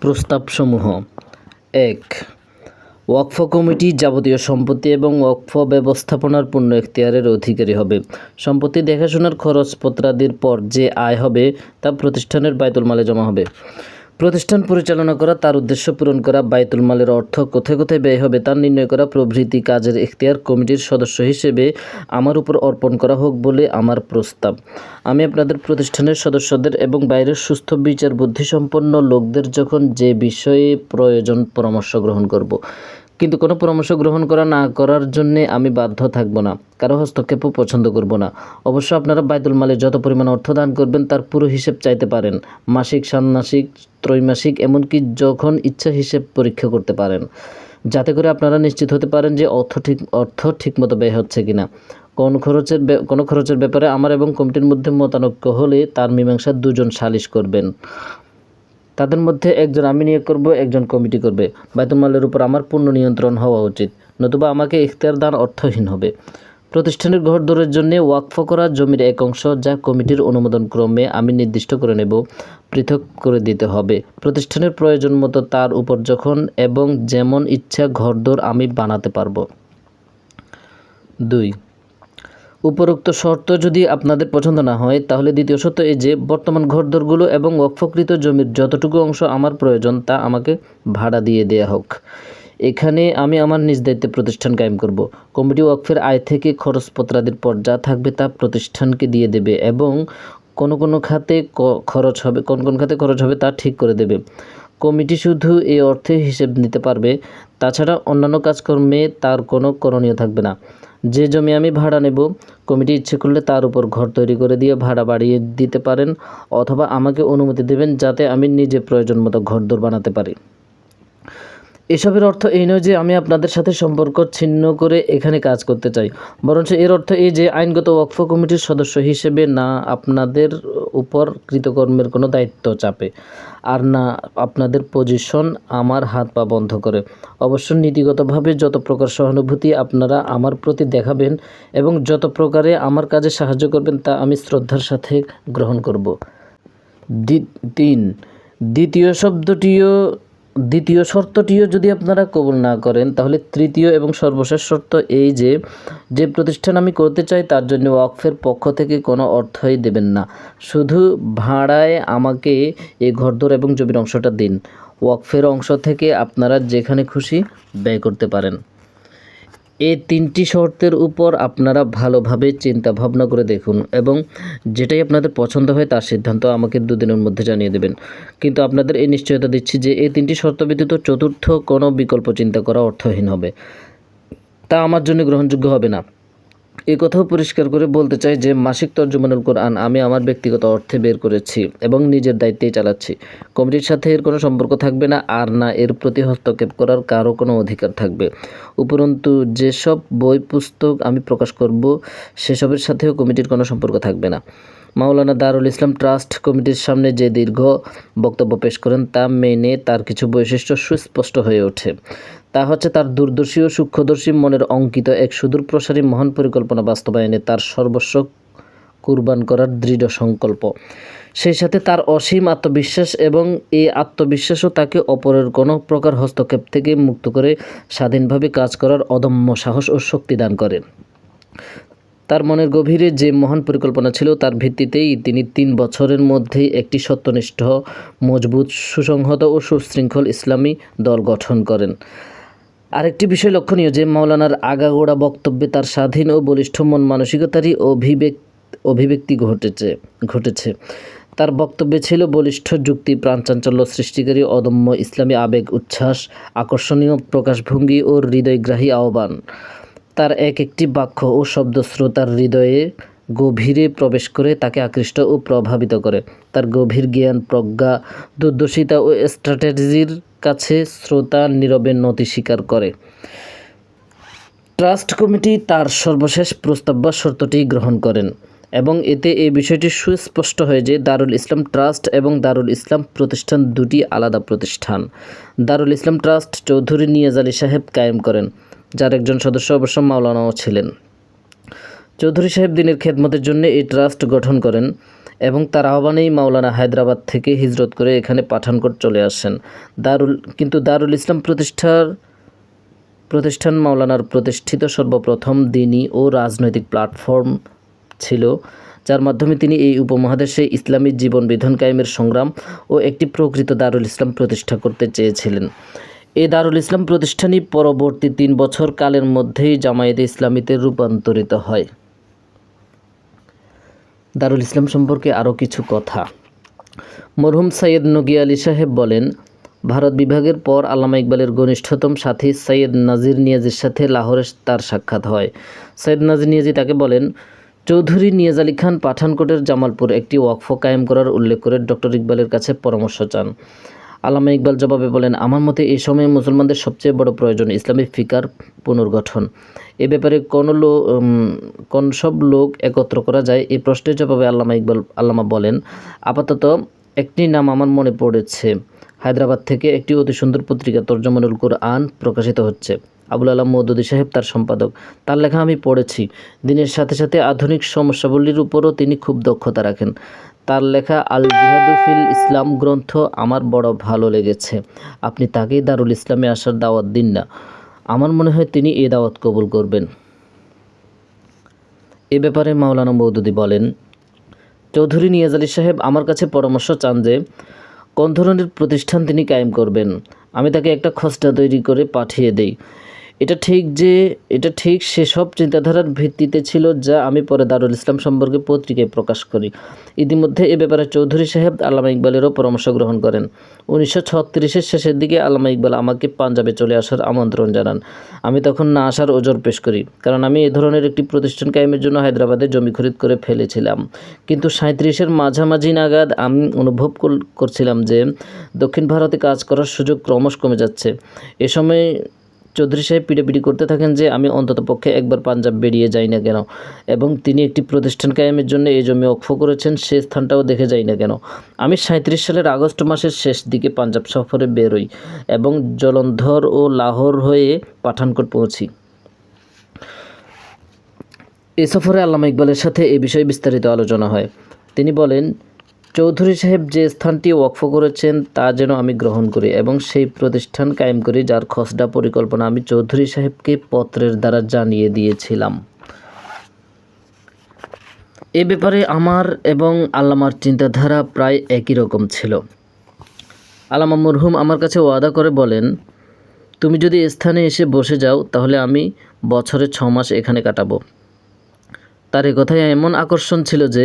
প্রস্তাবসমূহ। এক, ওয়াকফ কমিটি যাবতীয় সম্পত্তি এবং ওয়াকফ ব্যবস্থাপনার পূর্ণ এখতিয়ারের অধিকারী হবে। সম্পত্তি দেখাশোনার খরচপত্রাদির পর যে আয় হবে তা প্রতিষ্ঠানের বায়তুল মালে জমা হবে। প্রতিষ্ঠান পরিচালনা করা, তার উদ্দেশ্য পূরণ করা বায়তুল মালের অর্থ কোথায় কোথায় ব্যয় হবে তা নির্ণয় করা, প্রভৃতি কাজের এখতিয়ার কমিটির সদস্য হিসেবে আমার উপর অর্পণ করা হোক বলে আমার প্রস্তাব। আমি আপনাদের প্রতিষ্ঠানের সদস্যদের এবং বাইরের সুস্থ বিচার বুদ্ধিসম্পন্ন লোকদের যখন যে বিষয়ে প্রয়োজন পরামর্শ গ্রহণ করব কিন্তু কোনো পরামর্শ গ্রহণ করা না করার জন্যে আমি বাধ্য থাকব না, কারও হস্তক্ষেপও পছন্দ করব না। অবশ্য আপনারা বায়তুল মালে যত পরিমাণ অর্থ দান করবেন, তার পুরো হিসেব চাইতে পারেন, মাসিক, ষান্মাসিক, ত্রৈমাসিক, এমনকি যখন ইচ্ছা হিসেব পরীক্ষা করতে পারেন। যাতে করে আপনারা নিশ্চিত হতে পারেন যে অর্থ ঠিক, অর্থ ঠিকমতো ব্যয় হচ্ছে কিনা। কোন খরচের কোনো খরচের ব্যাপারে আমার এবং কমিটির মধ্যে মতানৈক্য হলে তার মীমাংসা দুজন সালিশ করবেন। তাদের মধ্যে একজন আমি নিয়োগ করব, একজন কমিটি করবে। বায়তুল মালের উপর আমার পূর্ণ নিয়ন্ত্রণ হওয়া উচিত, নতুবা আমাকে ইখতিয়ার দান অর্থহীন হবে। প্রতিষ্ঠানের ঘরদোরের জন্য ওয়াকফ করা জমির এক অংশ যা কমিটির অনুমোদন ক্রমে আমি নির্দিষ্ট করে নেব, পৃথক করে দিতে হবে। প্রতিষ্ঠানের প্রয়োজন মতো তার উপর যখন এবং যেমন ইচ্ছা ঘরদোর আমি বানাতে পারব। দুই উপরোক্ত শর্ত যদি আপনাদের পছন্দ না হয়, তাহলে দ্বিতীয় শর্ত এই যে, বর্তমান ঘরদোরগুলো এবং ওয়াকফকৃত জমির যতটুকু অংশ আমার প্রয়োজন, তা আমাকে ভাড়া দিয়ে দেয়া হোক। এখানে আমি আমার নিজ দায়িত্বে প্রতিষ্ঠান কায়েম করব। কমিটি ওয়াকফের আয় থেকে খরচপত্রাদির পর যা থাকবে তা প্রতিষ্ঠানকে দিয়ে দেবে এবং কোন কোন খাতে খরচ হবে, কোন কোন খাতে খরচ হবে তা ঠিক করে দেবে। কমিটি শুধু এই অর্থে হিসেব নিতে পারবে তাছাড়া অন্যান্য কাজকর্মে তার কোনো করণীয় থাকবে না। যে জমি আমি ভাড়া নেব, কমিটি ইচ্ছে করলে তার উপর ঘর তৈরি করে দিয়ে ভাড়া বাড়িয়ে দিতে পারেন অথবা আমাকে অনুমতি দেবেন যাতে আমি নিজে প্রয়োজন মতো ঘর ঘরদোর বানাতে পারি। এসবের অর্থ এই নয় যে আমি আপনাদের সাথে সম্পর্ক ছিন্ন করে এখানে কাজ করতে চাই। বরঞ্চ এর অর্থ এই যে আইনগত ওয়াকফ কমিটির সদস্য হিসেবে না আপনাদের উপর কৃতকর্মের কোনো দায়িত্ব চাপে, আর না আপনাদের পজিশন আমার হাত পা বন্ধ করে। অবশ্য নীতিগতভাবে যত প্রকার সহানুভূতি আপনারা আমার প্রতি দেখাবেন এবং যত প্রকারে আমার কাজে সাহায্য করবেন তা আমি শ্রদ্ধার সাথে গ্রহণ করব। তিন, দ্বিতীয় শব্দটিও দ্বিতীয় শর্তটিও যদি আপনারা কবুল না করেন, তাহলে তৃতীয় এবং সর্বশেষ শর্ত এই যে যে প্রতিষ্ঠান আমি করতে চাই তার জন্য ওয়াকফের পক্ষ থেকে কোনো অর্থই দেবেন না। শুধু ভাড়ায় আমাকে এই ঘরদোর এবং জমির অংশটা দিন। ওয়াকফের অংশ থেকে আপনারা যেখানে খুশি ব্যয় করতে পারেন। এই তিনটি শর্তের উপর আপনারা ভালোভাবে চিন্তা ভাবনা করে দেখুন এবং যেটাই আপনাদের পছন্দ হয় তার সিদ্ধান্ত আমাকে দুদিনের মধ্যে জানিয়ে দেবেন। কিন্তু আপনাদের এই নিশ্চয়তা দিচ্ছি যে এই তিনটি শর্ত ব্যতীত চতুর্থ কোনো বিকল্প চিন্তা করা অর্থহীন হবে। তা আমার জন্য গ্রহণযোগ্য হবে না। এই কথাও পরিষ্কার করে বলতে চাই যে মাসিক তর্জমানুল কোরআন আমি আমার ব্যক্তিগত অর্থে বের করেছি এবং নিজের দায়িত্বেই চালাচ্ছি। কমিটির সাথে এর কোনো সম্পর্ক থাকবে না, আর না এর প্রতি হস্তক্ষেপ করার কারও কোনো অধিকার থাকবে। উপরন্তু, যেসব বই, পুস্তক আমি প্রকাশ করব, সেসবের সাথেও কমিটির কোনো সম্পর্ক থাকবে না। মাওলানা দারুল ইসলাম ট্রাস্ট কমিটির সামনে যে দীর্ঘ বক্তব্য পেশ করেন তা মেনে তার কিছু বৈশিষ্ট্য সুস্পষ্ট হয়ে ওঠে। তা হচ্ছে তার দূরদর্শী ও সূক্ষ্মদর্শী মনের অঙ্কিত এক সুদূর প্রসারী মহান পরিকল্পনা বাস্তবায়নে তার সর্বস্ব কুরবান করার দৃঢ় সংকল্প। সেই সাথে তার অসীম আত্মবিশ্বাস এবং এই আত্মবিশ্বাসও তাকে অপরের কোনো প্রকার হস্তক্ষেপ থেকে মুক্ত করে স্বাধীনভাবে কাজ করার অদম্য সাহস ও শক্তি দান করে। তার মনের গভীরে যে মহান পরিকল্পনা ছিল তার ভিত্তিতেই তিনি তিন বছরের মধ্যেই একটি সত্যনিষ্ঠ, মজবুত, সুসংহত ও সুশৃঙ্খল ইসলামী দল গঠন করেন। আরেকটি বিষয় লক্ষণীয় যে মাওলানার আগাগোড়া বক্তব্যে তার স্বাধীন ও বলিষ্ঠ মন মানসিকতারই অভিব্যক অভিব্যক্তি ঘটেছে ঘটেছে। তার বক্তব্যে ছিল বলিষ্ঠ যুক্তি, প্রাণচাঞ্চল্য সৃষ্টিকারী অদম্য ইসলামী আবেগ, উচ্ছ্বাস, আকর্ষণীয় প্রকাশভঙ্গি ও হৃদয়গ্রাহী আহ্বান। তার এক একটি বাক্য ও শব্দ শ্রোতার হৃদয়ে গভীরে প্রবেশ করে তাকে আকৃষ্ট ও প্রভাবিত করে। তার গভীর জ্ঞান, প্রজ্ঞা, দুর্দশিতা ও স্ট্র্যাটেজির কাছে শ্রোতা নীরবে নতি স্বীকার করে। ট্রাস্ট কমিটি তার সর্বশেষ প্রস্তাব বা শর্তটি গ্রহণ করেন এবং এতে এই বিষয়টি সুস্পষ্ট হয় যে দারুল ইসলাম ট্রাস্ট এবং দারুল ইসলাম প্রতিষ্ঠান দুটি আলাদা প্রতিষ্ঠান। দারুল ইসলাম ট্রাস্ট চৌধুরী নিয়াজ আলী সাহেব কায়েম করেন, যার একজন সদস্য অবশ্য মাওলানাও ছিলেন। চৌধুরী সাহেব দিনের খেদমতের জন্য এই ট্রাস্ট গঠন করেন এবং তার আহ্বানেই মাওলানা হায়দ্রাবাদ থেকে হিজরত করে এখানে পাঠানকোট চলে আসেন। দারুল, কিন্তু দারুল ইসলাম প্রতিষ্ঠার, প্রতিষ্ঠান মাওলানার প্রতিষ্ঠিত সর্বপ্রথম দিনী ও রাজনৈতিক প্ল্যাটফর্ম ছিল, যার মাধ্যমে তিনি এই উপমহাদেশে ইসলামী জীবন বিধান কায়েমের সংগ্রাম ও একটি প্রকৃত দারুল ইসলাম প্রতিষ্ঠা করতে চেয়েছিলেন। এই দারুল ইসলাম প্রতিষ্ঠানই পরবর্তী তিন বছর কালের মধ্যেই জামায়াতে ইসলামীতে রূপান্তরিত হয়। দারুল ইসলাম সম্পর্কে আরও কিছু কথা। মরহুম সৈয়দ নগিয়া আলী সাহেব বলেন, ভারত বিভাগের পর আল্লামা ইকবালের ঘনিষ্ঠতম সাথী সৈয়দ নাজির নিয়াজির সাথে লাহোরে তার সাক্ষাৎ হয়। সৈয়দ নাজির নিয়াজি তাকে বলেন, চৌধুরী নিয়াজ আলী খান পাঠানকোটের জামালপুর একটি ওয়াকফ কায়েম করার উল্লেখ করে ডক্টর ইকবালের কাছে পরামর্শ চান। আল্লামা ইকবাল জবাবে বলেন, আমার মতে এই সময়ে মুসলমানদের সবচেয়ে বড় প্রয়োজন ইসলামী ফিকার পুনর্গঠন। এ ব্যাপারে কোন লো কোন সব লোক একত্র করা যায়? এই প্রশ্নের জবাবে আল্লামা ইকবাল আল্লামা বলেন, আপাতত একটি নাম আমার মনে পড়েছে। হায়দ্রাবাদ থেকে একটি অতি সুন্দর পত্রিকা তর্জমানুল কোরআন প্রকাশিত হচ্ছে। আবুল আলম মৌদুদি সাহেব তার সম্পাদক। তার লেখা আমি পড়েছি। দিনের সাথে সাথে আধুনিক সমস্যাবলীর উপরও তিনি খুব দক্ষতা রাখেন। তার লেখা আল জিহাদুফিল ইসলাম গ্রন্থ আমার বড় ভালো লেগেছে। আপনি তাকেই দারুল ইসলামে আসার দাওয়াত দিন না। আমার মনে হয় তিনি এই দাওয়াত কবুল করবেন। এ ব্যাপারে মাওলানা মৌদুদি বলেন, চৌধুরী নিয়াজ আলী সাহেব আমার কাছে পরামর্শ চান যে, কোন ধরনের প্রতিষ্ঠান তিনি কায়েম করবেন। আমি তাকে একটা খসড়া তৈরি করে পাঠিয়ে দেই। এটা ঠিক যে, এটা ঠিক সেসব চিন্তাধারার ভিত্তিতে ছিল যা আমি পরে দারুল ইসলাম সম্পর্কে পত্রিকায় প্রকাশ করি। ইতিমধ্যে এ ব্যাপারে চৌধুরী সাহেব আল্লামা ইকবালেরও পরামর্শ গ্রহণ করেন। উনিশশো ছত্রিশের শেষের দিকে আল্লামা ইকবাল আমাকে পাঞ্জাবে চলে আসার আমন্ত্রণ জানান। আমি তখন না আসার ওজোর পেশ করি, কারণ আমি এ ধরনের একটি প্রতিষ্ঠান কায়েমের জন্য হায়দ্রাবাদে জমি খরিদ করে ফেলেছিলাম। কিন্তু সাঁত্রিশের মাঝামাঝি নাগাদ আমি অনুভব করছিলাম যে দক্ষিণ ভারতে কাজ করার সুযোগ ক্রমশ কমে যাচ্ছে। এ সময় চৌধুরী সাহেব পিড়াপিড়ি করতে থাকেন যে, আমি অন্তত পক্ষে একবার পাঞ্জাব বেরিয়ে যাই না কেন? এবং তিনি একটি প্রতিষ্ঠান কায়েমের জন্য এই জমি অক্ষ করেছেন, সে স্থানটাও দেখে যাই না কেন? আমি সাঁত্রিশ সালের আগস্ট মাসের শেষ দিকে পাঞ্জাব সফরে বেরোই এবং জলন্ধর ও লাহোর হয়ে পাঠানকোট পৌঁছি। এ সফরে আল্লামা ইকবালের সাথে এ বিষয়ে বিস্তারিত আলোচনা হয়। তিনি বলেন চৌধুরী সাহেব যে স্থানটি ওয়াকফ করেছেন, তা যেন আমি গ্রহণ করি এবং সেই প্রতিষ্ঠান কায়েম করি যার খসড়া পরিকল্পনা আমি চৌধুরী সাহেবকে পত্রের দ্বারা জানিয়ে দিয়েছিলাম। এ ব্যাপারে আমার এবং আল্লামার চিন্তাধারা প্রায় একই রকম ছিল। আল্লামা মরহুম আমার কাছে ওয়াদা করে বলেন, তুমি যদি স্থানে এসে বসে যাও, তাহলে আমি বছরে ছ মাস এখানে কাটাবো। তার এ কথায় এমন আকর্ষণ ছিল যে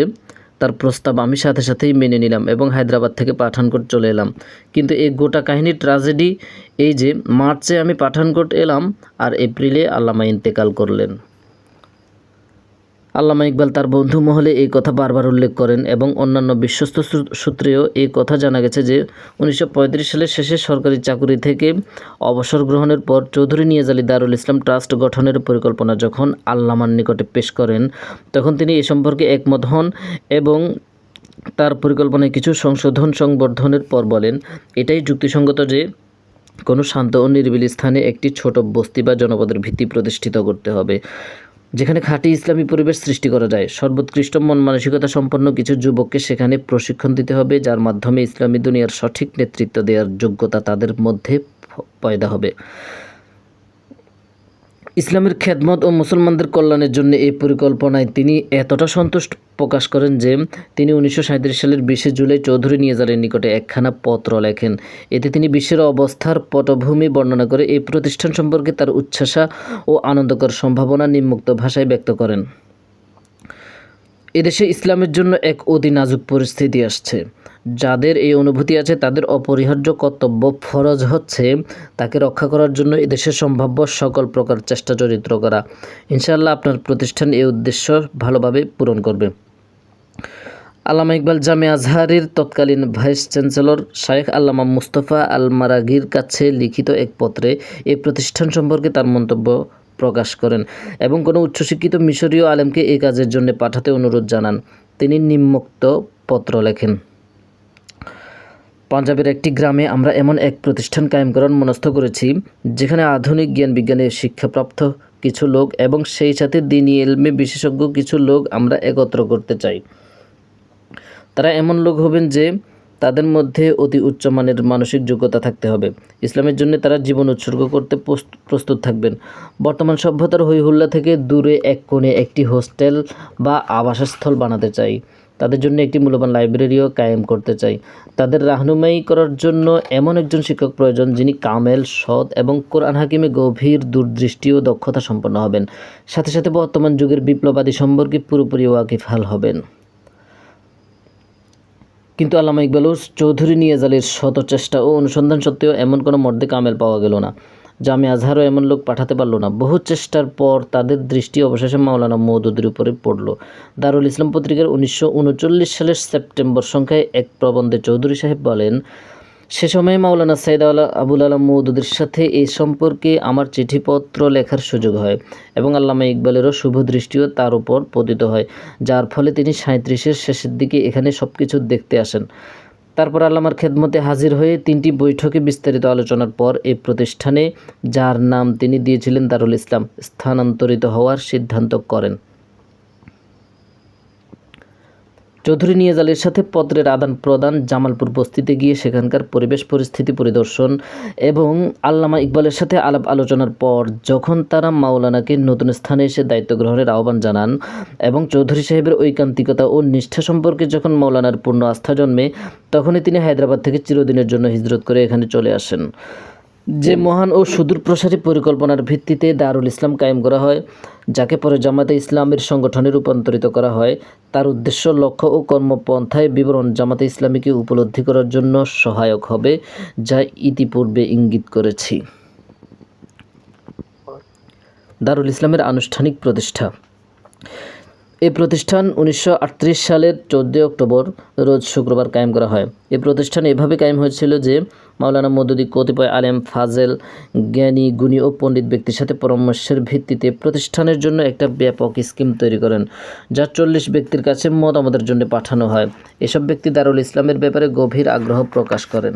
তার প্রস্তাব আমি সাথে সাথেই মেনে নিলাম এবং হায়দ্রাবাদ থেকে পাঠানকোট চলে এলাম। কিন্তু এই গোটা কাহিনীর ট্র্যাজেডি এই যে, মার্চে আমি পাঠানকোট এলাম আর এপ্রিলে আল্লামা ইন্তেকাল করলেন। আল্লামা ইকবাল তার বন্ধু মহলে এই কথা বারবার উল্লেখ করেন এবং অন্যান্য বিশ্বস্ত সূত্রেও এই কথা জানা গেছে যে উনিশশো পঁয়ত্রিশ সালের শেষে সরকারি চাকুরি থেকে অবসর গ্রহণের পর চৌধুরী নিয়াজ আলী দারুল ইসলাম ট্রাস্ট গঠনের পরিকল্পনা যখন আল্লামার নিকটে পেশ করেন, তখন তিনি এ সম্পর্কে একমত হন এবং তার পরিকল্পনায় কিছু সংশোধন সংবর্ধনের পর বলেন, এটাই যুক্তিসঙ্গত যে কোনো শান্ত ও নিরিবিলি স্থানে একটি ছোট বস্তি বা জনপদের ভিত্তি প্রতিষ্ঠিত করতে হবে। যেখানে খাঁটি ইসলামী পরিবেশ সৃষ্টি করা যায়। সর্বোৎকৃষ্ট মন মানসিকতা সম্পন্ন কিছু যুবককে সেখানে প্রশিক্ষণ দিতে হবে, যার মাধ্যমে ইসলামী দুনিয়ার সঠিক নেতৃত্ব দেওয়ার যোগ্যতা তাদের মধ্যে পয়দা হবে। ইসলামের খেদমত ও মুসলমানদের কল্যাণের জন্য এই পরিকল্পনায় তিনি এতটা সন্তুষ্ট প্রকাশ করেন যে তিনি উনিশশো সাঁইত্রিশ সালের বিশে জুলাই চৌধুরী নিয়াজারের নিকটে একখানা পত্র লেখেন। এতে তিনি বিশ্বের অবস্থার পটভূমি বর্ণনা করে এই প্রতিষ্ঠান সম্পর্কে তার উচ্ছ্বাসা ও আনন্দকর সম্ভাবনা নিম্মুক্ত ভাষায় ব্যক্ত করেন। এদেশে ইসলামের জন্য এক অতি নাজুক পরিস্থিতি আসছে। যাদের এই অনুভূতি আছে, তাদের অপরিহার্য কর্তব্য ফরজ হচ্ছে। তাকে রক্ষা করার জন্য এদেশের সম্ভাব্য সকল প্রকার চেষ্টা চরিত্র করা। ইনশাআল্লাহ আপনার প্রতিষ্ঠান এই উদ্দেশ্য ভালোভাবে পূরণ করবে। আল্লামা ইকবাল জামে আজহারের তৎকালীন ভাইস চ্যান্সেলর শায়েখ আল্লামা মুস্তফা আল মারাগির কাছে লিখিত এক পত্রে এই প্রতিষ্ঠান সম্পর্কে তার মন্তব্য প্রকাশ করেন এবং কোনো উচ্চশিক্ষিত মিশরীয় আলেমকে এই কাজের জন্য পাঠাতে অনুরোধ জানান। তিনি নিম্নোক্ত পত্র লেখেন, পাঞ্জাবের একটি গ্রামে আমরা এমন এক প্রতিষ্ঠান কায়েম করার মনস্থ করেছি, যেখানে আধুনিক জ্ঞান বিজ্ঞানের শিক্ষাপ্রাপ্ত কিছু লোক এবং সেই সাথে দিনী এলমে বিশেষজ্ঞ কিছু লোক আমরা একত্র করতে চাই। তারা এমন লোক হবেন যে তাদের মধ্যে অতি উচ্চমানের মানসিক যোগ্যতা থাকতে হবে। ইসলামের জন্য তারা জীবন উৎসর্গ করতে প্রস্ত- প্রস্তুত থাকবেন। বর্তমান সভ্যতার হইহুল্লা থেকে দূরে এক কোণে একটি হোস্টেল বা আবাসস্থল বানাতে চাই। তাদের জন্য একটি মূল্যবান লাইব্রেরিও কায়েম করতে চাই। তাদের রাহনুমাই করার জন্য এমন একজন শিক্ষক প্রয়োজন যিনি কামেল, সৎ এবং কোরআন হাকিমে গভীর দূরদৃষ্টি ও দক্ষতা সম্পন্ন হবেন। সাথে সাথে বর্তমান যুগের বিপ্লবাদী সম্পর্কে পুরোপুরি ওয়াকিফহাল হবেন। কিন্তু আল্লামা ইকবালুর চৌধুরী নিয়াজালের শত চেষ্টা ও অনুসন্ধান সত্ত্বেও এমন কোনো মর্দে কামেল পাওয়া গেল না। জামে আজহারও এমন লোক পাঠাতে পারল না। বহু চেষ্টার পর তাদের দৃষ্টি অবশেষে মাওলানা মৌদুদের উপরে পড়ল। দারুল ইসলাম পত্রিকার উনিশশো উনচল্লিশ সালের সেপ্টেম্বর সংখ্যায় এক প্রবন্ধে চৌধুরী সাহেব বলেন সে সময় মাওলানা সাইদ আলা, আবুল আলম মৌদুদের সাথে এই সম্পর্কে আমার চিঠিপত্র লেখার সুযোগ হয় এবং আল্লামা ইকবালেরও শুভ দৃষ্টিও তার উপর পতিত হয়, যার ফলে তিনি সাঁত্রিশের শেষের দিকে এখানে সব কিছু দেখতে আসেন। তারপর আল্লামার খেদমতে হাজির হয়ে তিনটি বৈঠকে বিস্তারিত আলোচনার পর এই প্রতিষ্ঠানে, যার নাম তিনি দিয়েছিলেন দারুল ইসলাম, স্থানান্তরিত হওয়ার সিদ্ধান্ত করেন। চৌধুরী নিয়াজালের সাথে পত্রের আদান প্রদান, জামালপুর বস্তিতে গিয়ে সেখানকার পরিবেশ, পরিস্থিতি পরিদর্শন এবং আল্লামা ইকবালের সাথে আলাপ আলোচনার পর যখন তারা মাওলানাকে নতুন স্থানে এসে দায়িত্ব গ্রহণের আহ্বান জানান এবং চৌধুরী সাহেবের ঐকান্তিকতা ও নিষ্ঠা সম্পর্কে যখন মাওলানার পূর্ণ আস্থা জন্মে, তখনই তিনি হায়দ্রাবাদ থেকে চিরদিনের জন্য হিজরত করে এখানে চলে আসেন। যে মহান ও সুদূর প্রসারী পরিকল্পনার ভিত্তিতে দারুল ইসলাম কায়েম করা হয়, যাকে পরে জামাতে ইসলামের সংগঠনে রূপান্তরিত করা হয়। তার উদ্দেশ্য লক্ষ্য ও কর্মপন্থায় বিবরণ জামাতে ইসলামীকে উপলব্ধি করার জন্য সহায়ক হবে, যা ইতিপূর্বে ইঙ্গিত করেছি। দারুল ইসলামের আনুষ্ঠানিক প্রতিষ্ঠা। এই প্রতিষ্ঠান উনিশশো আটত্রিশ সালের চোদ্দোই অক্টোবর, রোজ শুক্রবার কায়েম করা হয়। এই প্রতিষ্ঠান এভাবে কায়েম হয়েছিল যে মাওলানা মদুদি কতিপয় আলেম ফাজেল, জ্ঞানী, গুণী ও পণ্ডিত ব্যক্তির সাথে পরামর্শের ভিত্তিতে প্রতিষ্ঠানের জন্য একটা ব্যাপক স্কিম তৈরি করেন, যা চল্লিশ ব্যক্তির কাছে মতামতের জন্য পাঠানো হয়। এসব ব্যক্তি দারুল ইসলামের ব্যাপারে গভীর আগ্রহ প্রকাশ করেন।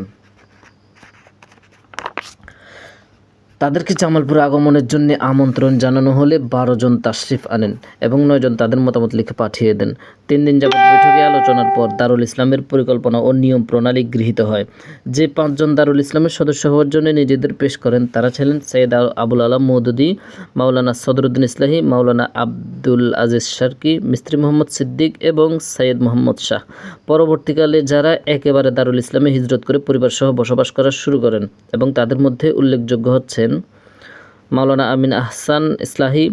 তাদেরকে জামালপুরে আগমনের জন্য আমন্ত্রণ জানানো হলে বারো জন তাশরিফ আনেন এবং নয়জন তাদের মতামত লিখে পাঠিয়ে দেন। তিন দিন যাবৎ বৈঠকে আলোচনার পর দারুল ইসলামের পরিকল্পনা ও নিয়ম প্রণালী গৃহীত হয়। যে পাঁচজন দারুল ইসলামের সদস্য হওয়ার জন্য নিজেদের পেশ করেন, তারা ছিলেন সৈয়দ আবুল আলম মৌদুদি, মাওলানা সদরুদ্দিন ইসলাহি, মাওলানা আব্দুল আজিজ শারকি, মিস্ত্রি মোহাম্মদ সিদ্দিক এবং সৈয়দ মোহাম্মদ শাহ। পরবর্তীকালে যারা একেবারে দারুল ইসলামে হিজরত করে পরিবারসহ বসবাস করা শুরু করেন এবং তাদের মধ্যে উল্লেখযোগ্য হচ্ছেন মাওলানা আমিন আহসান ইসলাহি,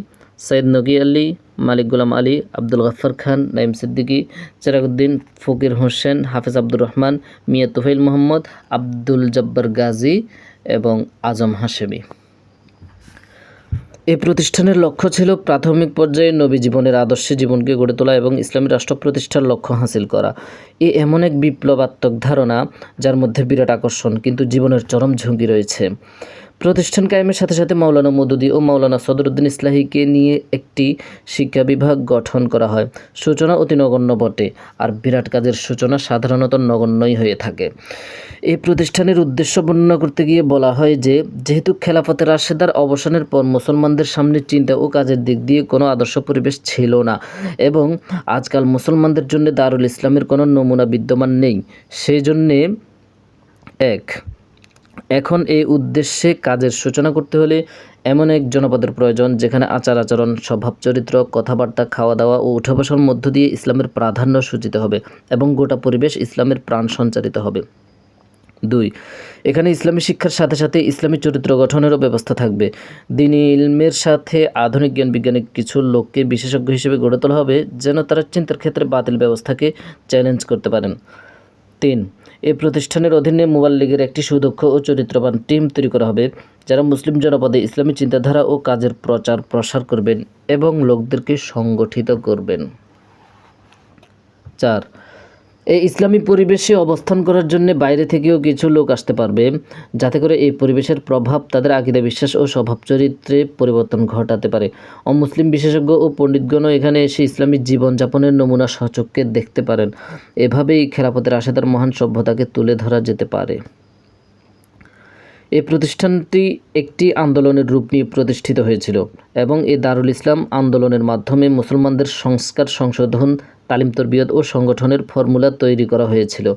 সৈয়দ নগি আলী, মালিক গোলাম আলী, আব্দুল গফ্ফার খান নাইম সিদ্দিকী চেরাগুদ্দিন ফকির হোসেন, হাফেজ আব্দুর রহমান, মিয়া তুফাইল মোহাম্মদ, আব্দুল জব্বার গাজী এবং আজম হাশেমি। এই প্রতিষ্ঠানের লক্ষ্য ছিল প্রাথমিক পর্যায়ে নবী জীবনের আদর্শে জীবনকে গড়ে তোলা এবং ইসলামী রাষ্ট্র প্রতিষ্ঠার লক্ষ্য হাসিল করা। এ এমন এক বিপ্লবাত্মক ধারণা যার মধ্যে বিরাট আকর্ষণ, কিন্তু জীবনের চরম ঝুঁকি রয়েছে। প্রতিষ্ঠান কায়েমের সাথে সাথে মাওলানা মদুদি ও মাওলানা সদরুদ্দিন ইসলাহিকে নিয়ে একটি শিক্ষা বিভাগ গঠন করা হয়। সূচনা অতি নগণ্য বটে আর বিরাট কাজের সূচনা সাধারণত নগণ্যই হয়ে থাকে। এই প্রতিষ্ঠানের উদ্দেশ্য বর্ণনা করতে গিয়ে বলা হয় যে, যেহেতু খেলাফতের রাশেদার অবসানের পর মুসলমানদের সামনে চিন্তা ও কাজের দিক দিয়ে কোনো আদর্শ পরিবেশ ছিল না এবং আজকাল মুসলমানদের জন্য দারুল ইসলামের কোনো নমুনা বিদ্যমান নেই। সেই জন্যে এক এখন এই উদ্দেশ্যে কাজের সূচনা করতে হলে এমন এক জনপদের প্রয়োজন, যেখানে আচার আচরণ, স্বভাব চরিত্র, কথাবার্তা খাওয়া দাওয়া ও উঠা বসার মধ্য দিয়ে ইসলামের প্রাধান্য সূচিত হবে এবং গোটা পরিবেশ ইসলামের প্রাণ সঞ্চারিত হবে। দুই, এখানে ইসলামী শিক্ষার সাথে সাথে ইসলামী চরিত্র গঠনেরও ব্যবস্থা থাকবে। দিনী ইলমের সাথে আধুনিক জ্ঞান বিজ্ঞানের কিছু লোককে বিশেষজ্ঞ হিসেবে গড়ে তোলা হবে, যেন তারা চিন্তার ক্ষেত্রে বাতিল ব্যবস্থাকে চ্যালেঞ্জ করতে পারেন। তিন এই প্রতিষ্ঠানের অধীনে মোবাইল লীগের একটি সুদক্ষ ও চরিত্রবান টিম তৈরি করা হবে, যারা মুসলিম জনপদে ইসলামী চিন্তাধারা ও কাজের প্রচার প্রসার করবেন এবং লোকদেরকে সংগঠিত করবেন। চার এই ইসলামী পরিবেশে অবস্থান করার জন্য বাইরে থেকেও কিছু লোক আসতে পারবে। যাতে করে এই পরিবেশের প্রভাব তাদের আকিদা বিশ্বাস ও স্বভাব চরিত্রে পরিবর্তন ঘটাতে পারে। অমুসলিম বিশেষজ্ঞ ও পণ্ডিতগণও এখানে এসে ইসলামী জীবনযাপনের নমুনা সচক্ষে দেখতে পারেন। এভাবেই খেলাপথের আশাদার মহান সভ্যতাকে তুলে ধরা যেতে পারে। এই প্রতিষ্ঠানটি একটি আন্দোলনের রূপ নিয়ে প্রতিষ্ঠিত হয়েছিল এবং এই দারুল ইসলাম আন্দোলনের মাধ্যমে মুসলমানদের সংস্কার, সংশোধন, তালিম তরবিয়ত ও সংগঠনের ফর্মুলা তৈরি করা হয়েছিল।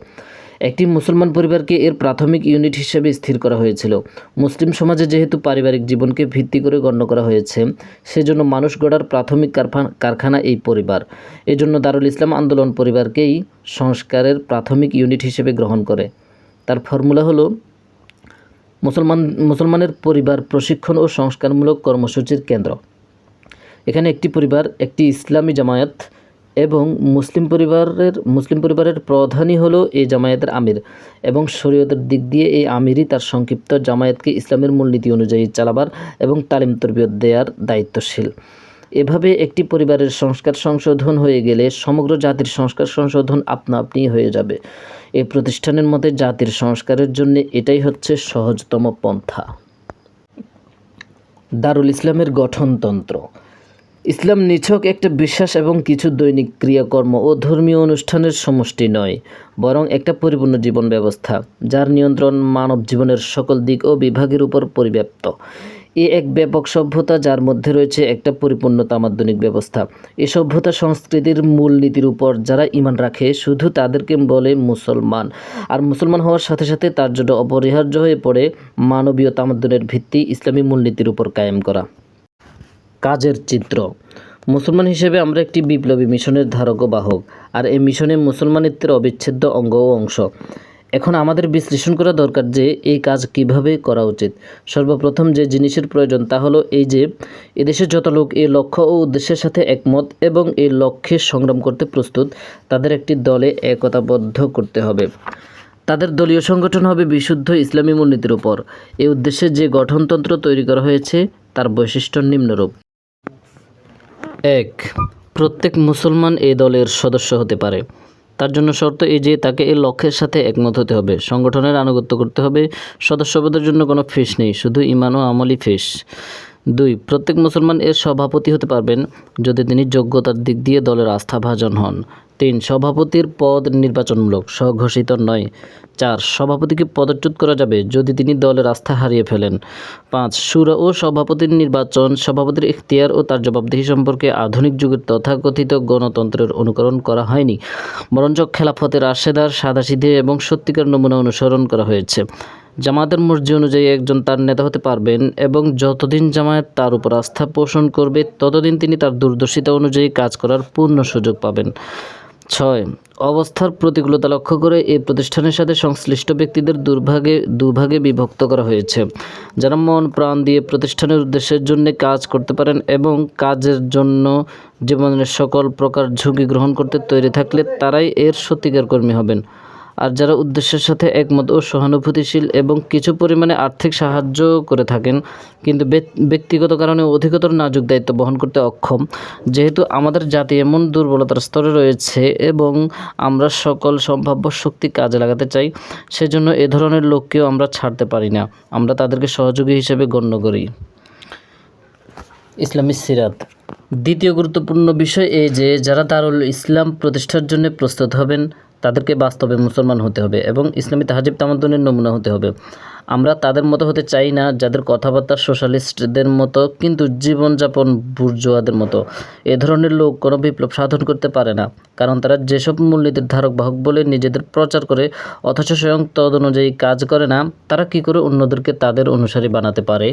একটি মুসলমান পরিবারকে এর প্রাথমিক ইউনিট হিসেবে স্থির করা হয়েছিল। মুসলিম সমাজে যেহেতু পারিবারিক জীবনকে ভিত্তি করে গণ্য করা হয়েছে, সেজন্য মানুষ গড়ার প্রাথমিক কারখানা এই পরিবার। এজন্য দারুল ইসলাম আন্দোলন পরিবারকেই সংস্কারের প্রাথমিক ইউনিট হিসেবে গ্রহণ করে। তার ফর্মুলা হলো মুসলমান, মুসলমানের পরিবার প্রশিক্ষণ ও সংস্কারমূলক কর্মসূচির কেন্দ্র। এখানে একটি পরিবার, একটি ইসলামী জামায়াত এবং মুসলিম পরিবারের মুসলিম পরিবারের প্রধানই হলো এই জামায়াতের আমির এবং শরীয়তের দিক দিয়ে এই আমিরই তার সংক্ষিপ্ত জামায়াতকে ইসলামের মূলনীতি অনুযায়ী চালাবার এবং তালিম তরবিয়ত দেওয়ার দায়িত্বশীল। এভাবে একটি পরিবারের সংস্কার সংশোধন হয়ে গেলে সমগ্র জাতির সংস্কার সংশোধন আপনা আপনি হয়ে যাবে। এই প্রতিষ্ঠানের মতে জাতির সংস্কারের জন্য এটাই হচ্ছে সহজতম পন্থা। দারুল ইসলামের গঠনতন্ত্র। ইসলাম নিছক একটা বিশ্বাস এবং কিছু দৈনিক ক্রিয়াকর্ম ও ধর্মীয় অনুষ্ঠানের সমষ্টি নয়, বরং একটা পরিপূর্ণ জীবন ব্যবস্থা, যার নিয়ন্ত্রণ মানব জীবনের সকল দিক ও বিভাগের উপর পরিব্যাপ্ত। এ এক ব্যাপক সভ্যতা যার মধ্যে রয়েছে একটা পরিপূর্ণ তামাদ্দনিক ব্যবস্থা। এ সভ্যতা সংস্কৃতির মূলনীতির উপর যারা ইমান রাখে, শুধু তাদেরকে বলে মুসলমান। আর মুসলমান হওয়ার সাথে সাথে তার জন্য অপরিহার্য হয়ে পড়ে মানবীয় তামাদ্দনের ভিত্তি ইসলামী মূলনীতির উপর কায়েম করা। কাজের চিত্র। মুসলমান হিসেবে আমরা একটি বিপ্লবী মিশনের ধারক ও বাহক, আর এই মিশনে মুসলমানিত্বের অবিচ্ছেদ্য অঙ্গ ও অংশ। এখন আমাদের বিশ্লেষণ করা দরকার যে এই কাজ কীভাবে করা উচিত। সর্বপ্রথম যে জিনিসের প্রয়োজন তা হলো এই যে, এদেশে যত লোক এই লক্ষ্য ও উদ্দেশ্যের সাথে একমত এবং এই লক্ষ্যে সংগ্রাম করতে প্রস্তুত, তাদের একটি দলে একতাবদ্ধ করতে হবে। তাদের দলীয় সংগঠন হবে বিশুদ্ধ ইসলামী মূলনীতির উপর। এই উদ্দেশ্যে যে গঠনতন্ত্র তৈরি করা হয়েছে, তার বৈশিষ্ট্য নিম্নরূপ। এক, প্রত্যেক মুসলমান এই দলের সদস্য হতে পারে। তার জন্য শর্ত এই যে তাকে এই লক্ষ্যের সাথে একমত হতে হবে। সংগঠনের আনুগত্য করতে হবে। সদস্যপদের জন্য কোনো ফিস নেই, শুধু ইমান ও আমলি ফিস। দুই, প্রত্যেক মুসলমান এর সভাপতি হতে পারবেন যদি তিনি যোগ্যতার দিক দিয়ে দলের আস্থাভাজন হন। তিন সভাপতির পদ নির্বাচনমূলক স্বঘোষিত নয়। চার সভাপতিকে পদচ্যুত করা যাবে যদি তিনি দলের আস্থা হারিয়ে ফেলেন। পাঁচ সুরা ও সভাপতির নির্বাচন, সভাপতির ইখতিয়ার ও তার জবাবদিহি সম্পর্কে আধুনিক যুগের তথাকথিত গণতন্ত্রের অনুকরণ করা হয়নি। বরঞ্চ খেলাফতের আশেদার সাদাসিধে এবং সত্যিকার নমুনা অনুসরণ করা হয়েছে। জামায়াতের মর্জি অনুযায়ী একজন তার নেতা হতে পারবেন এবং যতদিন জামায়াত তার উপর আস্থা পোষণ করবে, ততদিন তিনি তার দূরদর্শিতা অনুযায়ী কাজ করার পূর্ণ সুযোগ পাবেন। ছয়, অবস্থার প্রতিকূলতা লক্ষ্য করে এই প্রতিষ্ঠানের সাথে সংশ্লিষ্ট ব্যক্তিদের দুর্ভাগে দুর্ভাগে বিভক্ত করা হয়েছে। যারা মন প্রাণ দিয়ে প্রতিষ্ঠানের উদ্দেশ্যের জন্য কাজ করতে পারেন এবং কাজের জন্য জীবনের সকল প্রকার ঝুঁকি গ্রহণ করতে তৈরি থাকলে তারাই এর সত্যিকার কর্মী হবেন। আর যারা উদ্দেশ্যের সাথে একমত ও সহানুভূতিশীল এবং কিছু পরিমাণে আর্থিক সাহায্য করে থাকেন, কিন্তু ব্যক্তিগত কারণে অধিকতর নাজুক দায়িত্ব বহন করতে অক্ষম। যেহেতু আমাদের জাতি এমন দুর্বলতার স্তরে রয়েছে এবং আমরা সকল সম্ভাব্য শক্তি কাজে লাগাতে চাই, সেজন্য এ ধরনের লোককেও আমরা ছাড়তে পারি না। আমরা তাদেরকে সহযোগী হিসেবে গণ্য করি। ইসলামী সিরাত। দ্বিতীয় গুরুত্বপূর্ণ বিষয় এই যে, যারা দারুল ইসলাম প্রতিষ্ঠার জন্য প্রস্তুত হবেন তাদেরকে বাস্তবে মুসলমান হতে হবে এবং ইসলামী তাহাজিব তামাদ্দনের নমুনা হতে হবে। আমরা তাদের মতো হতে চাই না যাদের কথাবার্তা সোশ্যালিস্টদের মতো কিন্তু জীবনযাপন বুর্জোয়াদের মতো। এ ধরনের লোক কোনো বিপ্লব সাধন করতে পারে না, কারণ তারা যেসব মূলনীতির ধারক বাহক বলে নিজেদের প্রচার করে অথচ স্বয়ং তদ অনুযায়ী কাজ করে না, তারা কি করে অন্যদেরকে তাদের অনুসারী বানাতে পারে?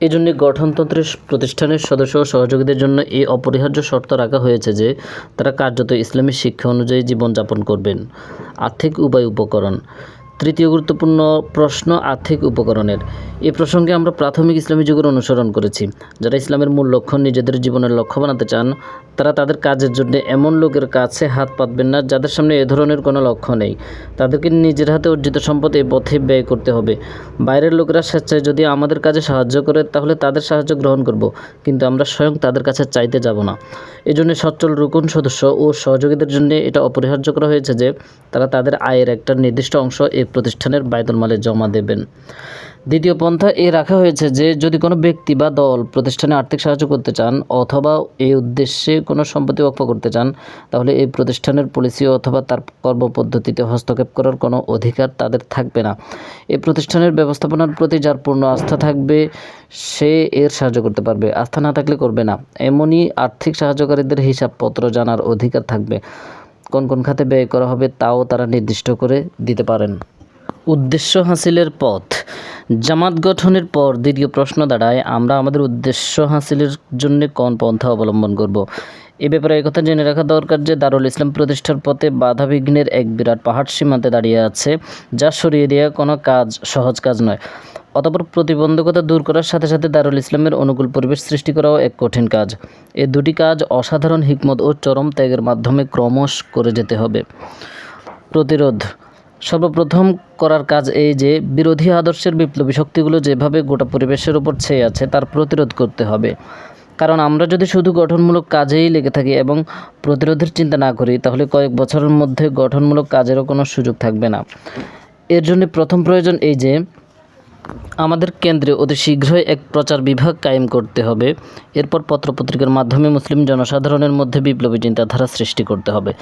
এজন্য গঠনতন্ত্রের প্রতিষ্ঠানের সদস্য ও সহযোগীদের জন্য এই অপরিহার্য শর্ত রাখা হয়েছে যে তারা কার্যত ইসলামী শিক্ষা অনুযায়ী জীবনযাপন করবেন। আর্থিক উপায় উপকরণ। তৃতীয় গুরুত্বপূর্ণ প্রশ্ন আর্থিক উপকরণের। এই প্রসঙ্গে আমরা প্রাথমিক ইসলামী যুগের অনুসরণ করেছি। যারা ইসলামের মূল লক্ষ্য নিজেদের জীবনের লক্ষ্য বানাতে চান, তারা তাদের কাজের জন্য এমন লোকের কাছে হাত পাতবেন না যাদের সামনে এ ধরনের কোনো লক্ষ্য নেই। তাদেরকে নিজের হাতে অর্জিত সম্পদ এই পথে ব্যয় করতে হবে। বাইরের লোকেরা স্বেচ্ছায় যদি আমাদের কাজে সাহায্য করে, তাহলে তাদের সাহায্য গ্রহণ করব, কিন্তু আমরা স্বয়ং তাদের কাছে চাইতে যাব না। এজন্য সচ্ছল রুকুন সদস্য ও সহযোগীদের জন্য এটা অপরিহার্য করা হয়েছে যে, তারা তাদের আয়ের একটা নির্দিষ্ট অংশ প্রতিষ্ঠানের বায়তুল মালে জমা দেবেন। দ্বিতীয় পন্থা এ রাখা হয়েছে যে, যদি কোনো ব্যক্তি বা দল প্রতিষ্ঠানে আর্থিক সাহায্য করতে চান অথবা এই উদ্দেশ্যে কোনো সম্পত্তি ওয়াকফ করতে চান, তাহলে এই প্রতিষ্ঠানের পলিসি অথবা তার কর্মপদ্ধতিতে হস্তক্ষেপ করার কোনো অধিকার তাদের থাকবে না। এই প্রতিষ্ঠানের ব্যবস্থাপনার প্রতি যার পূর্ণ আস্থা থাকবে, সে এর সাহায্য করতে পারবে। আস্থা না থাকলে করবে না। এমনই আর্থিক সাহায্যকারীদের হিসাবপত্র জানার অধিকার থাকবে। কোন কোন খাতে ব্যয় করা হবে তাও তারা নির্দিষ্ট করে দিতে পারেন। উদ্দেশ্য হাসিলের পথ। জামাত গঠনের পর দ্বিতীয় প্রশ্ন দাঁড়ায়, আমরা আমাদের উদ্দেশ্য হাসিলের জন্য কোন পন্থা অবলম্বন করব। এ ব্যাপারে একথা জেনে রাখা দরকার যে দারুল ইসলাম প্রতিষ্ঠার পথে বাধা বিঘ্নের এক বিরাট পাহাড় সীমান্তে দাঁড়িয়ে আছে, যা সরিয়ে দেওয়া কোনো কাজ, সহজ কাজ নয়। অতপর প্রতিবন্ধকতা দূর করার সাথে সাথে দারুল ইসলামের অনুকূল পরিবেশ সৃষ্টি করাও এক কঠিন কাজ। এ দুটি কাজ অসাধারণ হিকমত ও চরম ত্যাগের মাধ্যমে ক্রমশ করে যেতে হবে। প্রতিরোধ সর্বপ্রথম করার কাজ এই যে বিরোধী আদর্শের বিপ্লবী শক্তিগুলো যেভাবে গোটা পরিবেশের উপর ছেয়ে আছে, তার প্রতিরোধ করতে হবে। কারণ আমরা যদি শুধু গঠনমূলক কাজেই লেগে থাকি এবং প্রতিরোধের চিন্তা না করি, তাহলে কয়েক বছরের মধ্যে গঠনমূলক কাজেরও কোনো সুযোগ থাকবে না। এর জন্য প্রথম প্রয়োজন এই যে আমাদের কেন্দ্রে অতি শীঘ্রই এক প্রচার বিভাগ কায়েম করতে হবে। এরপর পত্রপত্রিকার মাধ্যমে মুসলিম জনসাধারণের মধ্যে বিপ্লবী চিন্তাধারা সৃষ্টি করতে হবে।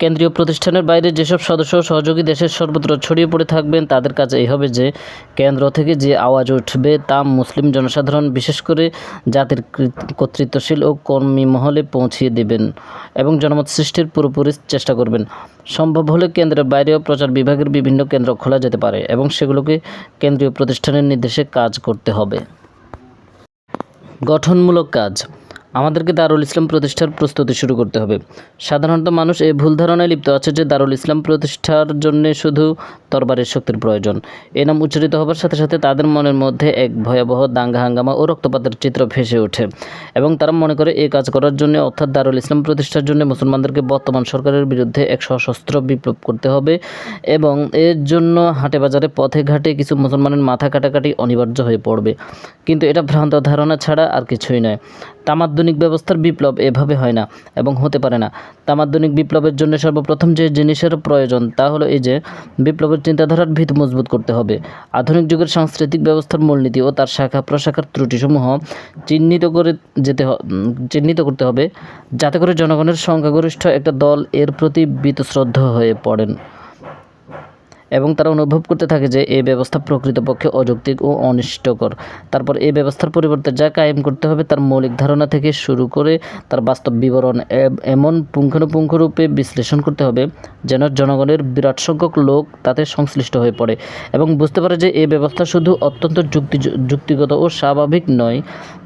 কেন্দ্রীয় প্রতিষ্ঠানের বাইরে যেসব সদস্য সহযোগী দেশের সর্বত্র ছড়িয়ে পড়ে থাকবেন, তাদের কাছে এই হবে যে, কেন্দ্র থেকে যে আওয়াজ উঠবে তা মুসলিম জনসাধারণ, বিশেষ করে জাতির কর্তৃত্বশীল ও কর্মী মহলে পৌঁছিয়ে দেবেন এবং জনমত সৃষ্টির পুরোপুরি চেষ্টা করবেন। সম্ভব হলে কেন্দ্রের বাইরেও প্রচার বিভাগের বিভিন্ন কেন্দ্র খোলা যেতে পারে এবং সেগুলোকে কেন্দ্রীয় প্রতিষ্ঠানের নির্দেশে কাজ করতে হবে। গঠনমূলক কাজ। আমাদেরকে দারুল ইসলাম প্রতিষ্ঠার প্রস্তুতি শুরু করতে হবে। সাধারণত মানুষ এই ভুল ধারণায় লিপ্ত আছে যে দারুল ইসলাম প্রতিষ্ঠার জন্য শুধু তরবারের শক্তির প্রয়োজন। এ নাম উচ্চারিত হবার সাথে সাথে তাদের মনের মধ্যে এক ভয়াবহ দাঙ্গা হাঙ্গামা ও রক্তপাতের চিত্র ভেসে ওঠে এবং তারা মনে করে এই কাজ করার জন্য অর্থাৎ দারুল ইসলাম প্রতিষ্ঠার জন্য মুসলমানদেরকে বর্তমান সরকারের বিরুদ্ধে এক সশস্ত্র বিপ্লব করতে হবে এবং এর জন্য হাটে বাজারে পথে ঘাটে কিছু মুসলমানের মাথা কাটাকাটি অনিবার্য হয়ে পড়বে। কিন্তু এটা ভ্রান্ত ধারণা ছাড়া আর কিছুই নয়। তামাদ্দনিক ব্যবস্থার বিপ্লব এভাবে হয় না এবং হতে পারে না। তামাদ্দনিক বিপ্লবের জন্য সর্বপ্রথম যে জিনিসের প্রয়োজন তা হলো এই যে বিপ্লবের চিন্তাধারার ভিত মজবুত করতে হবে। আধুনিক যুগের সাংস্কৃতিক ব্যবস্থার মূলনীতি ও তার শাখা প্রশাখার ত্রুটিসমূহ চিহ্নিত করে যেতে চিহ্নিত করতে হবে, যাতে করে জনগণের সংখ্যাগরিষ্ঠ একটা দল এর প্রতি বীতশ্রদ্ধ হয়ে পড়েন। এবং তারা অনুভব করতে থাকে যে এই ব্যবস্থা প্রকৃতপক্ষে অযৌক্তিক ও অনিষ্টকর। তারপর এই ব্যবস্থার পরিবর্তে যা কায়েম করতে হবে তার মৌলিক ধারণা থেকে শুরু করে তার বাস্তব বিবরণ এমন পুঙ্খানুপুঙ্খ রূপে বিশ্লেষণ করতে হবে যেন জনগণের বিরাট সংখ্যক লোক তাতে সংশ্লিষ্ট হয়ে পড়ে এবং বুঝতে পারে যে এই ব্যবস্থা শুধু অত্যন্ত যুক্তি যুক্তিগত ও স্বাভাবিক নয়,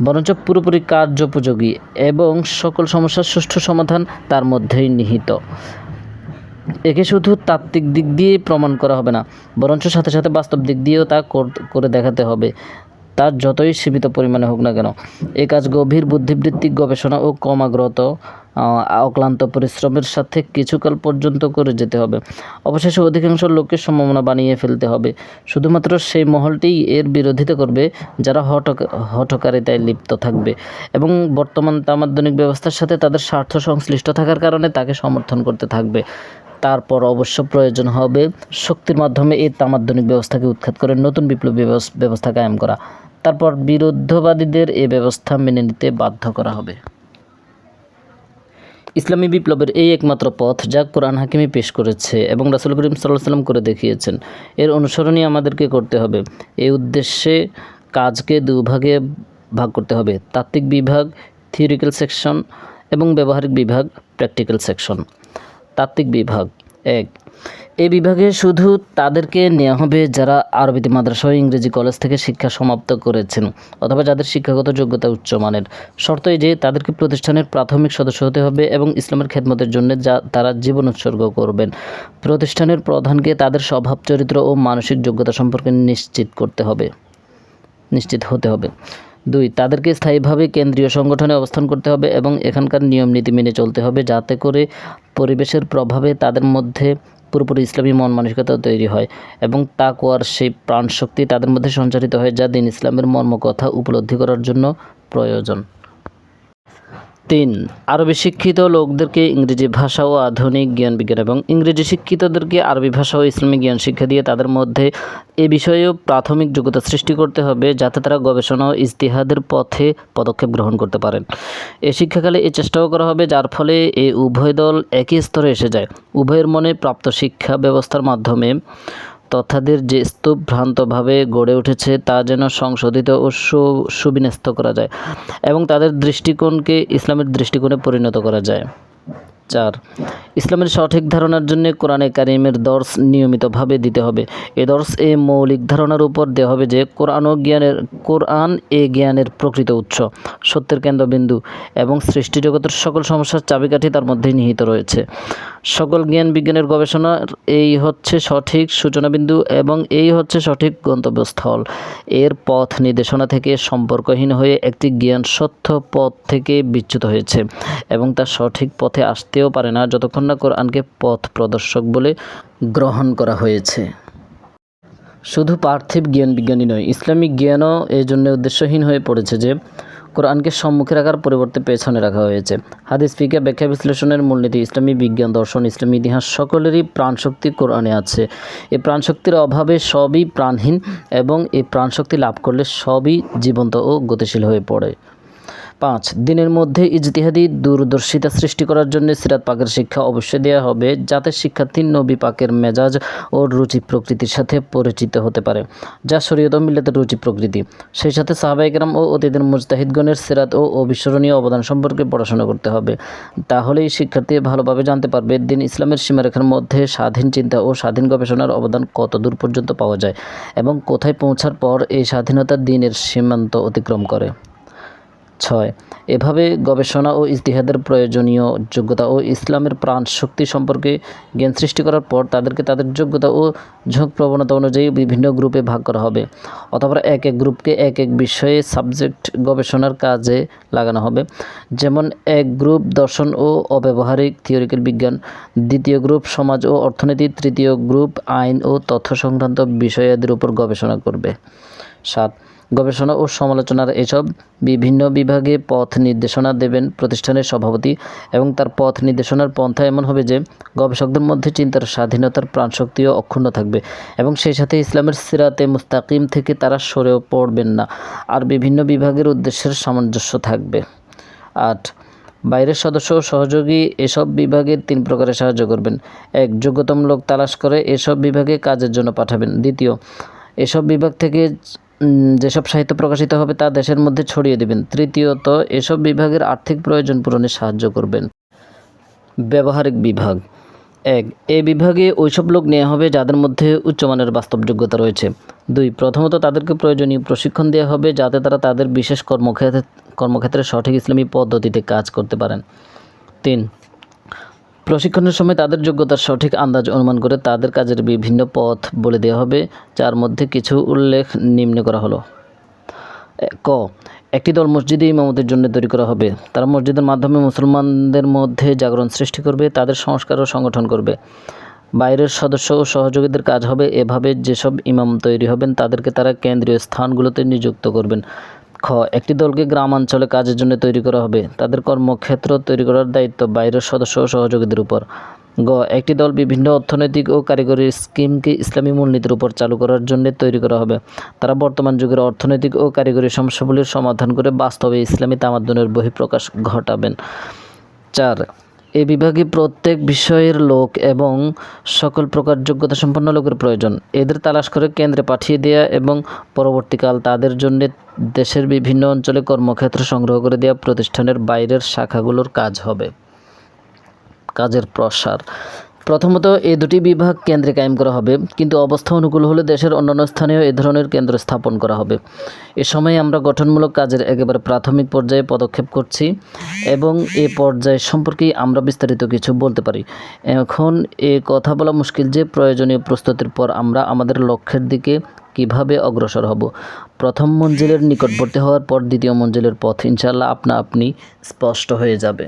বরঞ্চ পুরোপুরি কার্যোপযোগী এবং সকল সমস্যার সুষ্ঠু সমাধান তার মধ্যেই নিহিত। একে শুধু তাত্ত্বিক দিক দিয়েই প্রমাণ করা হবে না বরঞ্চ সাথে সাথে বাস্তব দিক দিয়েও তা কর- দেখাতে হবে তার যতই সীমিত পরিমাণে হোক না কেন। এই কাজ গভীর বুদ্ধিবৃত্তিক গবেষণা ও ক্রমাগত আহ, অক্লান্ত পরিশ্রমের সাথে কিছুকাল পর্যন্ত করে যেতে হবে। অবশেষে অধিকাংশ লোককে সম্ভাবনা বানিয়ে ফেলতে হবে। শুধুমাত্র সেই মহলটিই এর বিরোধিতা করবে যারা হটক হঠকারিতায় লিপ্ত থাকবে। এবং বর্তমান তামাদ্দনিক ব্যবস্থার সাথে তাদের স্বার্থ সংশ্লিষ্ট থাকার কারণে তাকে সমর্থন করতে থাকবে। তারপর অবশ্য প্রয়োজন হবে শক্তির মাধ্যমে এই তামাদ্দনিক ব্যবস্থাকে উৎখাত করে নতুন বিপ্লবী ব্যবস- ব্যবস্থা কায়েম করা। তারপর বিরুদ্ধবাদীদের এ ব্যবস্থা মেনে নিতে বাধ্য করা হবে। ইসলামী বিপ্লবের এই একমাত্র পথ যা কোরআন হাকিমি পেশ করেছে এবং রাসুল করিম সাল্লাহ সাল্লাম করে দেখিয়েছেন, এর অনুসরণই আমাদেরকে করতে হবে। এই উদ্দেশ্যে কাজকে দুভাগে ভাগ করতে হবে। তাত্ত্বিক বিভাগ থিওরিক্যাল সেকশন এবং ব্যবহারিক বিভাগ প্র্যাকটিক্যাল সেকশন তাত্ত্বিক বিভাগ। এক এই বিভাগে শুধু তাদেরকে নেওয়া হবে যারা আরবিতে মাদ্রাসা ও ইংরেজি কলেজ থেকে শিক্ষা সমাপ্ত করেছেন অথবা যাদের শিক্ষাগত যোগ্যতা উচ্চমানের শর্ত এই যে, তাদেরকে প্রতিষ্ঠানের প্রাথমিক সদস্য হতে হবে এবং ইসলামের খেদমতের জন্য যা তারা জীবন উৎসর্গ করবেন। প্রতিষ্ঠানের প্রধানকে তাদের স্বভাব, চরিত্র ও মানসিক যোগ্যতা সম্পর্কে নিশ্চিত করতে হবে। নিশ্চিত হতে হবে। দুই, তাদেরকে স্থায়ীভাবে কেন্দ্রীয় সংগঠনে অবস্থান করতে হবে এবং এখানকার নিয়ম নীতি মেনে চলতে হবে যাতে করে পরিবেশের প্রভাবে তাদের মধ্যে পুরোপুরি ইসলামী মন মানসিকতা তৈরি হয় এবং তাকওয়ার সেই প্রাণশক্তি তাদের মধ্যে সঞ্চারিত হয় যা দিন ইসলামের মর্মকথা উপলব্ধি করার জন্য প্রয়োজন। তিন, আরবি শিক্ষিত লোকদেরকে ইংরেজি ভাষা ও আধুনিক জ্ঞান বিজ্ঞান এবং ইংরেজি শিক্ষিতদেরকে আরবি ভাষা ও ইসলামিক জ্ঞান শিক্ষা দিয়ে তাদের মধ্যে এ বিষয়েও প্রাথমিক যোগ্যতা সৃষ্টি করতে হবে যাতে তারা গবেষণা ও ইজতিহাদের পথে পদক্ষেপ গ্রহণ করতে পারেন। এ শিক্ষাকালে এই চেষ্টাও করা হবে যার ফলে এ উভয় দল একই স্তরে এসে যায়। উভয়ের মনে প্রাপ্ত শিক্ষা ব্যবস্থার মাধ্যমে তথাদের যে স্তূপ ভ্রান্তভাবে গড়ে উঠেছে তা যেন সংশোধিত ও সুবিন্যস্ত করা যায় এবং তাদের দৃষ্টিকোণকে ইসলামের দৃষ্টিকোণে পরিণত করা যায়। চার, ইসলামের সঠিক ধারণার জন্য কোরআনে কারিমের দর্শ নিয়মিতভাবে দিতে হবে। এ দর্শ এ মৌলিক ধারণার উপর দেওয়া হবে যে কোরআন ও জ্ঞানের, কোরআন এ জ্ঞানের প্রকৃত উৎস, সত্যের কেন্দ্রবিন্দু এবং সৃষ্টিজগতের সকল সমস্যার চাবিকাঠি তার মধ্যে নিহিত রয়েছে। সকল জ্ঞান বিজ্ঞানের গবেষণার এই হচ্ছে সঠিক সূচনাবিন্দু এবং এই হচ্ছে সঠিক গন্তব্যস্থল। এর পথ নির্দেশনা থেকে সম্পর্কহীন হয়ে একটি জ্ঞান সত্য পথ থেকে বিচ্যুত হয়েছে এবং তা সঠিক পথে আসতেও পারে না যতক্ষণ না কোরআনকে পথ প্রদর্শক বলে গ্রহণ করা হয়েছে। শুধু পার্থিব জ্ঞান বিজ্ঞানী নয়, ইসলামিক জ্ঞানও এই জন্য উদ্দেশ্যহীন হয়ে পড়েছে যে কোরআনকে সম্মুখে রাখার পরিবর্তে পেছনে রাখা হয়েছে। হাদিস ফিকা ব্যাখ্যা বিশ্লেষণের মূলনীতি ইসলামী বিজ্ঞান, দর্শন, ইসলামী ইতিহাস সকলেরই প্রাণশক্তি কোরআনে আছে। এই প্রাণশক্তির অভাবে সবই প্রাণহীন এবং এই প্রাণশক্তি লাভ করলে সবই জীবন্ত ও গতিশীল হয়ে পড়ে। পাঁচ দিনের মধ্যে ইজতিহাদি দূরদর্শিতা সৃষ্টি করার জন্য সিরাত পাকের শিক্ষা অবশ্যই দেওয়া হবে, যাতে শিক্ষার্থী নবী পাকের মেজাজ ও রুচি প্রকৃতির সাথে পরিচিত হতে পারে। যা শরীয়ত মিল্লাতের রুচি প্রকৃতি। সেই সাথে সাহাবাইকরাম ও অতীতের মুজতাহিদগণের সিরাত ও অবিস্মরণীয় অবদান সম্পর্কে পড়াশোনা করতে হবে। তাহলেই শিক্ষার্থী ভালোভাবে জানতে পারবে দিন ইসলামের সীমারেখার মধ্যে স্বাধীন চিন্তা ও স্বাধীন গবেষণার অবদান কত দূর পর্যন্ত পাওয়া যায় এবং কোথায় পৌঁছার পর এই স্বাধীনতা দিনের সীমান্ত অতিক্রম করে। ছয়। এভাবে গবেষণা ও ইজতিহাদের প্রয়োজনীয় যোগ্যতা ও ইসলামের প্রাণ শক্তি সম্পর্কে জ্ঞান সৃষ্টি করার পর তাদেরকে তাদের যোগ্যতা ও ঝোঁক প্রবণতা অনুযায়ী বিভিন্ন গ্রুপে ভাগ করা হবে। অথবা এক এক গ্রুপকে এক এক বিষয়ে সাবজেক্ট গবেষণার কাজে লাগানো হবে। যেমন এক গ্রুপ দর্শন ও অব্যবহারিক থিওরিক্যাল বিজ্ঞান, দ্বিতীয় গ্রুপ সমাজ ও অর্থনীতি, তৃতীয় গ্রুপ আইন ও তথ্য সংক্রান্ত বিষয়াদির উপর গবেষণা করবে। সাত গবেষণা ও সমালোচনার এসব বিভিন্ন বিভাগে পথ নির্দেশনা দেবেন প্রতিষ্ঠানের সভাপতি এবং তার পথ নির্দেশনার পন্থা এমন হবে যে গবেষকদের মধ্যে চিন্তার স্বাধীনতার প্রাণশক্তিও অক্ষুণ্ণ থাকবে এবং সেই সাথে ইসলামের সিরাতে মুস্তাকিম থেকে তারা সরেও পড়বেন না আর বিভিন্ন বিভাগের উদ্দেশ্যের সামঞ্জস্য থাকবে। আট, বাইরের সদস্য সহযোগী এসব বিভাগের তিন প্রকারে সাহায্য করবেন। এক যোগ্যতম লোক তালাশ করে এসব বিভাগে কাজের জন্য পাঠাবেন। দ্বিতীয়, এসব বিভাগ থেকে যেসব সাহিত্য প্রকাশিত হবে তা দেশের মধ্যে ছড়িয়ে দেবেন। তৃতীয়ত, এসব বিভাগের আর্থিক প্রয়োজন পূরণে সাহায্য করবেন। ব্যবহারিক বিভাগ। এক এই বিভাগে ওইসব লোক নেওয়া হবে যাদের মধ্যে উচ্চমানের বাস্তব যোগ্যতা রয়েছে। দুই, প্রথমত তাদেরকে প্রয়োজনীয় প্রশিক্ষণ দেওয়া হবে যাতে তারা তাদের বিশেষ কর্মক্ষেত্রে কর্মক্ষেত্রে সঠিক ইসলামী পদ্ধতিতে কাজ করতে পারেন। তিন প্রশিক্ষণের সময় তাদের যোগ্যতার সঠিক আন্দাজ অনুমান করে তাদের কাজের বিভিন্ন পথ বলে দেওয়া হবে, যার মধ্যে কিছু উল্লেখ নিম্নে করা হলো। ক, একটি দল মসজিদে ইমামতের জন্য তৈরি করা হবে। তারা মসজিদের মাধ্যমে মুসলমানদের মধ্যে জাগরণ সৃষ্টি করবে, তাদের সংস্কার ও সংগঠন করবে। বাইরের সদস্য ও সহযোগীদের কাজ হবে, এভাবে যেসব ইমাম তৈরি হবেন, তাদেরকে তারা কেন্দ্রীয় স্থানগুলোতে নিযুক্ত করবেন। খ একটি দলকে গ্রামাঞ্চলে কাজের জন্য তৈরি করা হবে। তাদের কর্মক্ষেত্র তৈরি করার দায়িত্ব বাইরের সদস্য ও সহযোগীদের উপর। গ, একটি দল বিভিন্ন অর্থনৈতিক ও কারিগরি স্কিমকে ইসলামী মূলনীতির উপর চালু করার জন্য তৈরি করা হবে। তারা বর্তমান যুগের অর্থনৈতিক ও কারিগরি সমস্যাগুলির সমাধান করে বাস্তবে ইসলামী তামাদ্দনের বহিঃপ্রকাশ ঘটাবেন। চার এ বিভাগে প্রত্যেক বিষয়ের লোক এবং সকল প্রকার যোগ্যতা সম্পন্ন লোকের প্রয়োজন। এদের তালাশ করে কেন্দ্রে পাঠিয়ে দেয়া এবং পরবর্তীকাল তাদের জন্য দেশের বিভিন্ন অঞ্চলে কর্মক্ষেত্র সংগ্রহ করে দেওয়া প্রতিষ্ঠানের বাইরের শাখাগুলোর কাজ হবে। কাজের প্রসার। প্রথমত এই দুটি বিভাগ কেন্দ্রে কায়েম করা হবে, কিন্তু অবস্থা অনুকূল হলে দেশের অন্যান্য স্থানেও এ ধরনের কেন্দ্র স্থাপন করা হবে। এ সময় আমরা গঠনমূলক কাজের একেবারে প্রাথমিক পর্যায়ে পদক্ষেপ করছি এবং এ পর্যায় সম্পর্কেই আমরা বিস্তারিত কিছু বলতে পারি। এখন এ কথা বলা মুশকিল যে প্রয়োজনীয় প্রস্তুতির পর আমরা আমাদের লক্ষ্যের দিকে কীভাবে অগ্রসর হব। প্রথম মঞ্জিলের নিকটবর্তী হওয়ার পর দ্বিতীয় মঞ্জিলের পথ ইনশাল্লাহ আপনা আপনি স্পষ্ট হয়ে যাবে।